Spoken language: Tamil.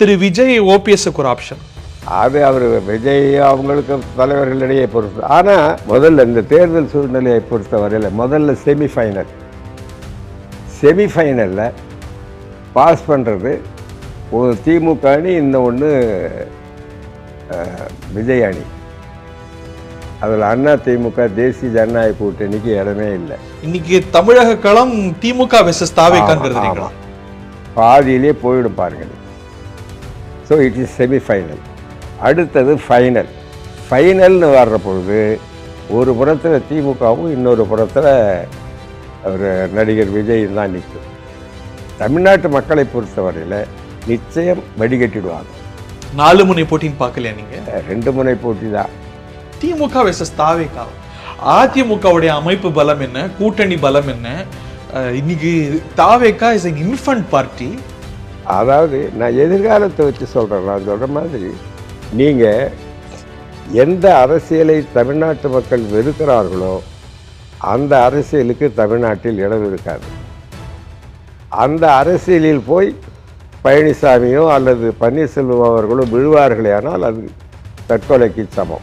திரு விஜய் ஓபிஎஸ்க்கு ஒரு ஆப்ஷன் அது அவர் விஜய் அவங்களுக்கு தலைவர்களிடையே பொறுத்து ஆனால் முதல்ல இந்த தேர்தல் சூழ்நிலையை பொறுத்தவரையில் முதல்ல செமிஃபைனல் செமிஃபைனலில் பாஸ் பண்ணுறது ஒரு திமுக அணி இன்னொன்று விஜய் அணி. அதில் அண்ணா திமுக தேசிய ஜனநாயக கூட்டணிக்கு இடமே இல்லை. இன்னைக்கு தமிழக களம் திமுக ஆமா, ஆமா. பாதியிலே போயிடும் பாருங்க. ஸோ இட் இஸ் செமிஃபைனல் அடுத்தது ஃபைனல் ஃபைனல்னு வர்ற பொழுது ஒரு புறத்தில் திமுகவும் இன்னொரு புறத்தில் ஒரு நடிகர் விஜய் தான் நிற்கும். தமிழ்நாட்டு மக்களை பொறுத்தவரையில் நிச்சயம் வடிகட்டிடுவாங்க. நாலு முனை போட்டின்னு பார்க்கலையா நீங்க? ரெண்டு முனை போட்டி தான். திமுக வெர்சஸ் தாவேக்கா. அதிமுகவுடைய அமைப்பு பலம் என்ன? கூட்டணி பலம் என்ன? இன்னைக்கு TVK is an infant party அதாவது நான் எதிர்காலத்தை வச்சு சொல்கிறேன் நான் சொல்கிற மாதிரி. நீங்கள் எந்த அரசியலை தமிழ்நாட்டு மக்கள் வெறுக்கிறார்களோ அந்த அரசியலுக்கு தமிழ்நாட்டில் இடம் இருக்காது. அந்த அரசியலில் போய் பழனிசாமியோ அல்லது பன்னீர்செல்வம் அவர்களோ விழுவார்களே ஆனால் அது தற்கொலைக்கு சமம்.